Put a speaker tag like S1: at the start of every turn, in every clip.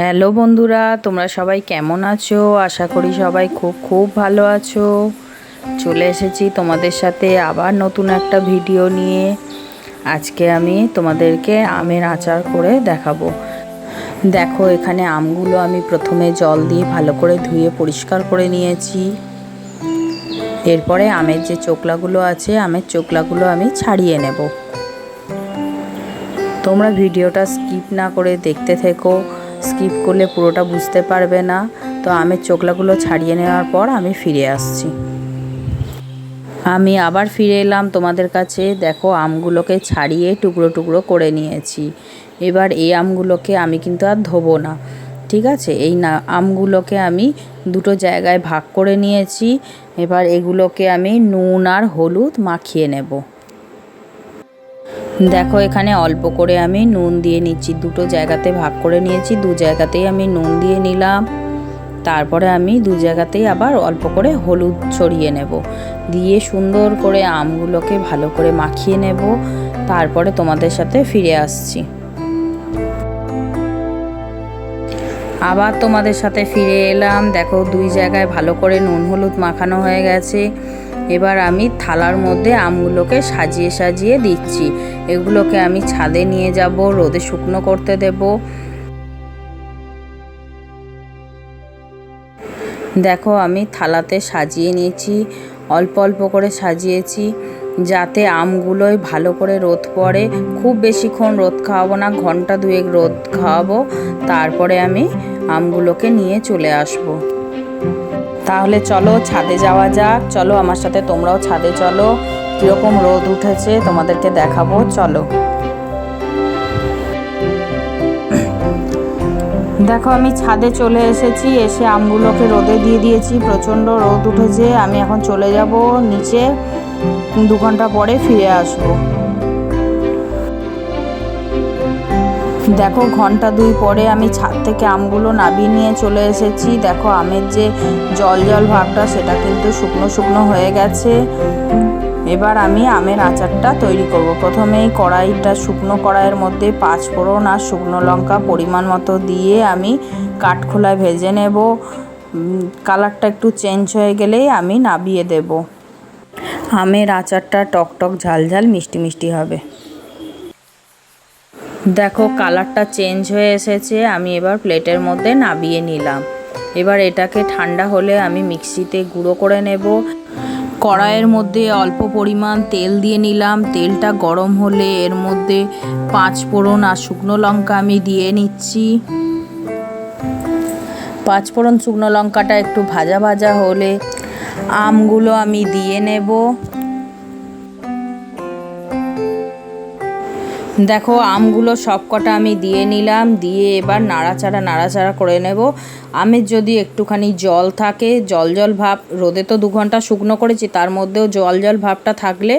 S1: Hello বন্ধুরা, তোমরা সবাই কেমন আছো? আশা করি সবাই খুব খুব ভালো আছো। চলে এসেছি তোমাদের সাথে আবার নতুন একটা ভিডিও নিয়ে। আজকে আমি তোমাদেরকে আমের আচার করে দেখাবো। দেখো, এখানে আমগুলো আমি প্রথমে জল দিয়ে ভালো করে ধুয়ে পরিষ্কার করে নিয়েছি। এরপরে আমের যে চোকলাগুলো আছে, আমের চোকলাগুলো আমি ছাড়িয়ে নেব। তোমরা ভিডিওটা স্কিপ না করে দেখতে থেকো। স্কিপ করলে পুরোটা বুঝতে পারবে না। তো আমের চোকলাগুলো ছাড়িয়ে নেওয়ার পর আমি ফিরে আসছি। আমি আবার ফিরে এলাম তোমাদের কাছে। দেখো, আমগুলোকে ছাড়িয়ে টুকরো টুকরো করে নিয়েছি। এবার এই আমগুলোকে আমি কিন্তু আর ধোবো না। ঠিক আছে? এই না, আমগুলোকে আমি দুটো জায়গায় ভাগ করে নিয়েছি। এবার এগুলোকে আমি নুন আর হলুদ মাখিয়ে নেব। দেখো, এখানে অল্প করে আমি নুন দিয়ে নিচ্ছি। দুটো জায়গাতে ভাগ করে নিয়েছি, দু জায়গাতেই আমি নুন দিয়ে নিলাম। তারপরে আমি দু জায়গাতেই আবার অল্প করে হলুদ ছড়িয়ে নেব। দিয়ে সুন্দর করে আমগুলোকে ভালো করে মাখিয়ে নেব। তারপরে তোমাদের সাথে ফিরে আসছি। আবার তোমাদের সাথে ফিরে এলাম। দেখো, দুই জায়গায় ভালো করে নুন হলুদ মাখানো হয়ে গেছে। এবার আমি থালার মধ্যে আমগুলোকে সাজিয়ে সাজিয়ে দিচ্ছি। এগুলোকে আমি ছাদে নিয়ে যাব, রোদে শুকনো করতে দেব। দেখো, আমি থালাতে সাজিয়ে নিয়েছি, অল্প অল্প করে সাজিয়েছি, যাতে আমগুলোয় ভালো করে রোদ পড়ে। খুব বেশিক্ষণ রোদ খাওয়াবো না, ঘণ্টা দুয়েক রোদ খাওয়াবো, তারপরে আমি আমগুলোকে নিয়ে চলে আসব। তাহলে চলো ছাদে যাওয়া যাক। চলো আমার সাথে তোমরাও ছাদে চলো। কীরকম রোদ উঠেছে তোমাদেরকে দেখাবো। চলো। দেখো, আমি ছাদে চলে এসেছি। এসে আমগুলোকে রোদে দিয়ে দিয়েছি। প্রচণ্ড রোদ উঠেছে। আমি এখন চলে যাব নিচে। দু ঘণ্টা পরে ফিরে আসব। দেখো, ঘণ্টা দুই পরে আমি ছাদ থেকে আমগুলো নাবিয়ে নিয়ে চলে এসেছি। দেখো, আমের যে জল জল ভাবটা, সেটা কিন্তু শুকনো শুকনো হয়ে গেছে। এবার আমি আমের আচারটা তৈরি করব। প্রথমে এই কড়াইটা শুকনো কড়াইয়ের মধ্যে পাঁচ ফোড়ন আর শুকনো লঙ্কা পরিমাণ মতো দিয়ে আমি কাঠখোলায় ভেজে নেব। কালারটা একটু চেঞ্জ হয়ে গেলেই আমি নাবিয়ে দেব। আমের আচারটা টক টক ঝাল ঝাল মিষ্টি মিষ্টি হবে। দেখো, কালারটা চেঞ্জ হয়ে এসেছে, আমি এবার প্লেটের মধ্যে নাবিয়ে নিলাম। এবার এটাকে ঠান্ডা হলে আমি মিক্সিতে গুঁড়ো করে নেব। কড়াইয়ের মধ্যে অল্প পরিমাণ তেল দিয়ে নিলাম। তেলটা গরম হলে এর মধ্যে পাঁচ ফোড়ন আর শুকনো লঙ্কা আমি দিয়ে নিচ্ছি। পাঁচ ফোড়ন শুকনো লঙ্কাটা একটু ভাজা ভাজা হলে আমগুলো আমি দিয়ে নেব। দেখো, আমগুলো সব কটা আমি দিয়ে নিলাম, দিয়ে এবার নাড়াচাড়া নাড়াচাড়া করে নেব। আমের যদি একটুখানি জল থাকে, জল জল ভাব, রোদে তো দু ঘণ্টা শুকনো করেছি, তার মধ্যেও জল জল ভাবটা থাকলে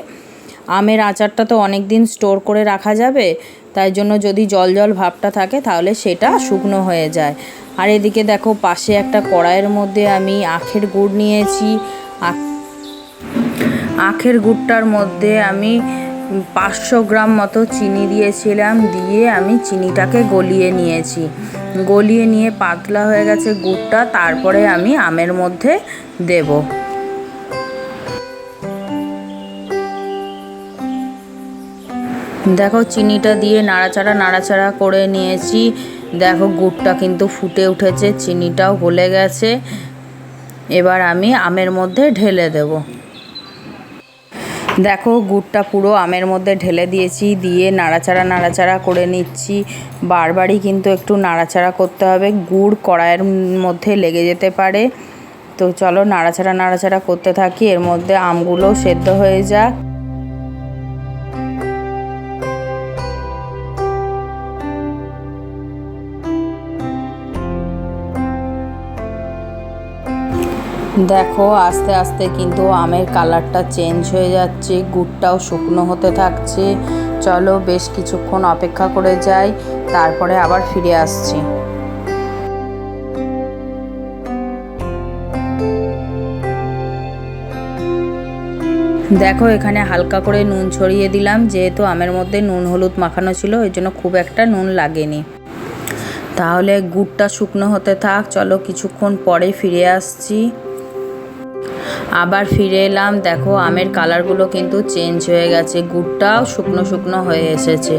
S1: আমের আচারটা তো অনেক দিন স্টোর করে রাখা যাবে, তাই জন্য যদি জল জল ভাবটা থাকে, তাহলে সেটা শুকনো হয়ে যায়। আর এদিকে দেখো, পাশে একটা কড়াইয়ের মধ্যে আমি আখের গুড় নিয়েছি। আখের গুড়টার মধ্যে আমি পাঁচশো গ্রাম মতো চিনি দিয়েছিলাম, দিয়ে আমি চিনিটাকে গলিয়ে নিয়েছি। গলিয়ে নিয়ে পাতলা হয়ে গেছে গুড়টা, তারপরে আমি আমের মধ্যে দেব। দেখো চিনিটা দিয়ে নাড়াচাড়া নাড়াচাড়া করে নিয়েছি। দেখো গুড়টা কিন্তু ফুটে উঠেছে, চিনিটাও গলে গেছে। এবার আমি আমের মধ্যে ঢেলে দেবো। দেখো, গুড়টা পুরো আমের মধ্যে ঢেলে দিয়েছি, দিয়ে নাড়াচাড়া নাড়াচাড়া করে নিচ্ছি। বারবারই কিন্তু একটু নাড়াচাড়া করতে হবে। গুড় কড়াইয়ের মধ্যে লেগে যেতে পারে। তো চলো, নাড়াচাড়া নাড়াচাড়া করতে থাকি। এর মধ্যে আমগুলোও সেদ্ধ হয়ে যাক। দেখো, আস্তে আস্তে কিন্তু আমের কালারটা চেঞ্জ হয়ে যাচ্ছে, গুড়টাও শুকনো হতে থাকছে। চলো বেশ কিছুক্ষণ অপেক্ষা করে যাই, তারপরে আবার ফিরে আসছি। দেখো, এখানে হালকা করে নুন ছড়িয়ে দিলাম, যেহেতু আমের মধ্যে নুন হলুদ মাখানো ছিল, ওই জন্য খুব একটা নুন লাগেনি। তাহলে গুড়টা শুকনো হতে থাক, চলো কিছুক্ষণ পরে ফিরে আসছি। আবার ফিরে এলাম। দেখো, আমের কালারগুলো কিন্তু চেঞ্জ হয়ে গেছে। গুড়টাও শুকনো শুকনো হয়ে এসেছে।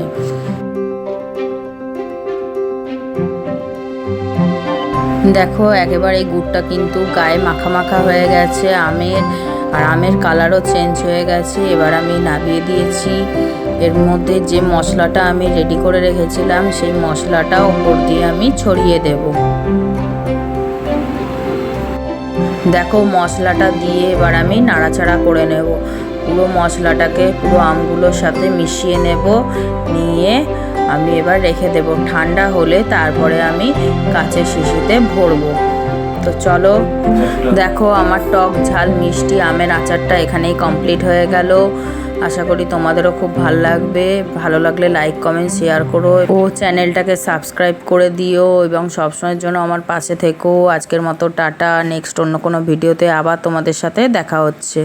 S1: দেখো, একেবারে গুড়টা কিন্তু গায়ে মাখা মাখা হয়ে গেছে আমের। আর আমের কালারও চেঞ্জ হয়ে গেছে। এবার আমি নামিয়ে দিয়েছি। এর মধ্যে যে মশলাটা আমি রেডি করে রেখেছিলাম, সেই মশলাটা ওপর দিয়ে আমি ছড়িয়ে দেব। দেখো মশলাটা দিয়ে এবার আমি নাড়াচাড়া করে নেব। পুরো মশলাটাকে পুরো আমগুলোর সাথে মিশিয়ে নেব। নিয়ে আমি এবার রেখে দেব। ঠান্ডা হলে তারপরে আমি কাঁচের শিশিতে ভরবো। তো চলো দেখো আমার টক ঝাল মিষ্টি আমের আচারটা এখানেই কমপ্লিট হয়ে গেল। আশা করি তোমাদেরও খুব ভালো লাগবে। ভালো লাগলে লাইক কমেন্ট শেয়ার করো ও চ্যানেলটাকে সাবস্ক্রাইব করে দিও এবং সবসময়ের জন্য আমার পাশে থেকো। আজকের মতো টাটা নেক্সট অন্য কোনো ভিডিওতে আবার তোমাদের সাথে দেখা হচ্ছে।